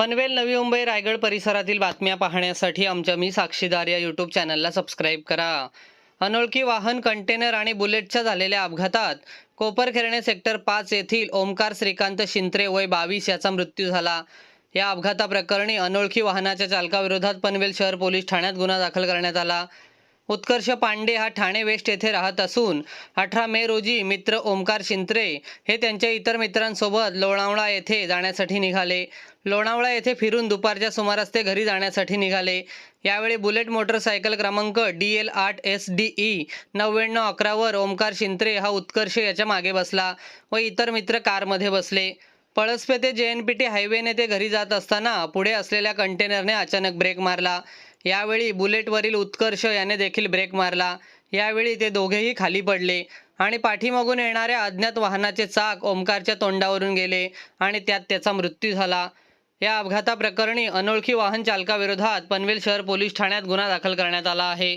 पनवेल नवी मुंबई रायगड परिसरातील बातम्या पाहण्यासाठी आमच्या मी साक्षीदार या यूट्यूब चॅनलला सबस्क्राईब करा. अनोळखी वाहन कंटेनर आणि बुलेटच्या झालेल्या अपघातात कोपरखेरणे सेक्टर पाच येथील ओमकार श्रीकांत शिंत्रे वय बावीस याचा मृत्यू झाला. या अपघाताप्रकरणी अनोळखी वाहनाच्या चालकाविरोधात पनवेल शहर पोलीस ठाण्यात गुन्हा दाखल करण्यात आला. उत्कर्ष पांडे हा ठाणे वेस्ट येथे राहत असून अठरा मे रोजी मित्र ओमकार शिंत्रे हे त्यांच्या इतर मित्रांसोबत लोणावळा येथे जाण्यासाठी निघाले. लोणावळा येथे फिरून दुपारच्या सुमारास ते घरी जाण्यासाठी निघाले. यावेळी बुलेट मोटरसायकल क्रमांक डी एल आठ एस डी ई नव्याण्णव अकरावर ओमकार शिंत्रे हा उत्कर्ष याच्या मागे बसला व इतर मित्र कारमध्ये बसले. पळसपे ते जे एन पी टी हायवेने ते घरी जात असताना पुढे असलेल्या कंटेनरने अचानक ब्रेक मारला. यावेळी बुलेटवरील उत्कर्ष याने देखील ब्रेक मारला. यावेळी ते दोघेही खाली पडले आणि पाठीमागून येणाऱ्या अज्ञात वाहनाचे चाक ओमकारच्या तोंडावरून गेले आणि त्यात त्याचा मृत्यू झाला. या अपघाताप्रकरणी अनोळखी वाहन चालकाविरोधात पनवेल शहर पोलीस ठाण्यात गुन्हा दाखल करण्यात आला आहे.